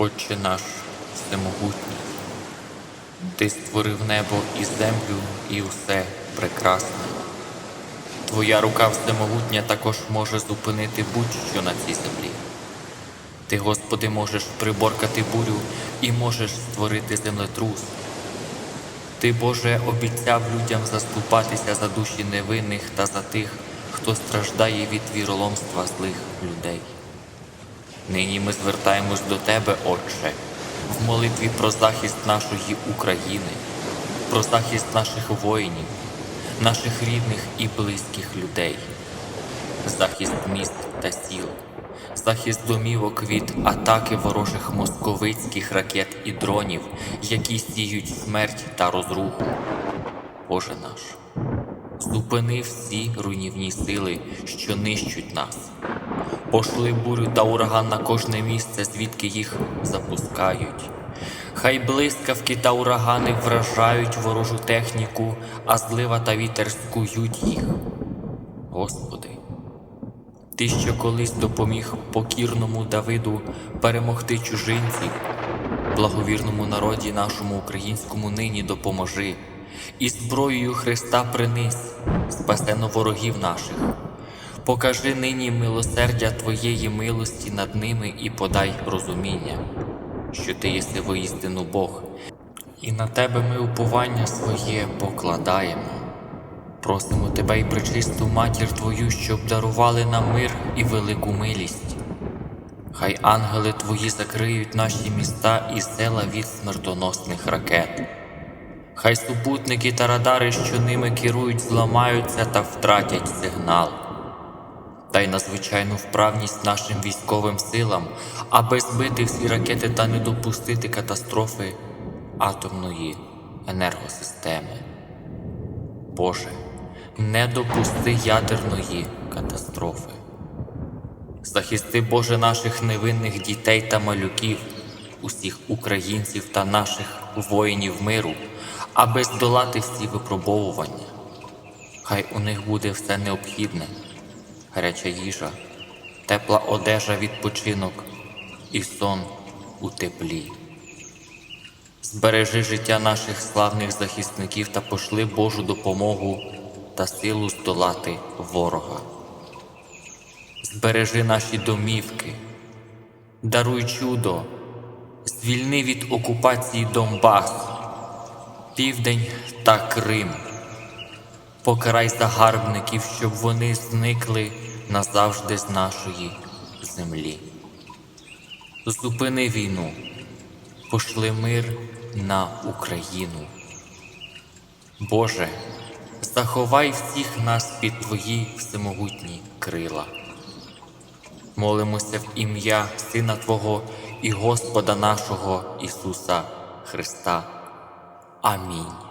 Отче наш всемогутній, Ти створив небо і землю і усе прекрасне. Твоя рука всемогутня також може зупинити будь-що на цій землі. Ти, Господи, можеш приборкати бурю і можеш створити землетрус. Ти, Боже, обіцяв людям заступатися за душі невинних та за тих, хто страждає від віроломства злих людей. Нині ми звертаємось до Тебе, Отче, в молитві про захист нашої України, про захист наших воїнів, наших рідних і близьких людей, захист міст та сіл, захист домівок від атаки ворожих московицьких ракет і дронів, які сіють смерть та розруху. Боже наш, зупини всі руйнівні сили, що нищуть нас. Пошли бурю та ураган на кожне місце, звідки їх запускають. Хай блискавки та урагани вражають ворожу техніку, а злива та вітер скують їх. Господи, Ти, що колись допоміг покірному Давиду перемогти чужинців, благовірному народі нашому українському нині допоможи, і зброєю Христа принись, спасено ворогів наших. Покажи нині милосердя Твоєї милості над ними і подай розуміння, що Ти єси воістину Бог, і на Тебе ми уповання своє покладаємо. Просимо Тебе і причисту матір Твою, щоб дарували нам мир і велику милість. Хай ангели Твої закриють наші міста і села від смертоносних ракет. Хай супутники та радари, що ними керують, зламаються та втратять сигнал. Дай надзвичайну вправність нашим військовим силам, аби збити всі ракети та не допустити катастрофи атомної енергосистеми. Боже, не допусти ядерної катастрофи. Захисти, Боже, наших невинних дітей та малюків, усіх українців та наших воїнів миру, аби здолати всі випробовування. Хай у них буде все необхідне гаряча їжа, тепла одежа, відпочинок і сон у теплі. Збережи життя наших славних захисників та пошли Божу допомогу та силу здолати ворога. Збережи наші домівки, даруй чудо, звільни від окупації Донбас, Південь та Крим. Покарай загарбників, щоб вони зникли назавжди з нашої землі. Зупини війну, пошли мир на Україну. Боже, заховай всіх нас під Твої всемогутні крила. Молимося в ім'я Сина Твого і Господа нашого Ісуса Христа. Амінь.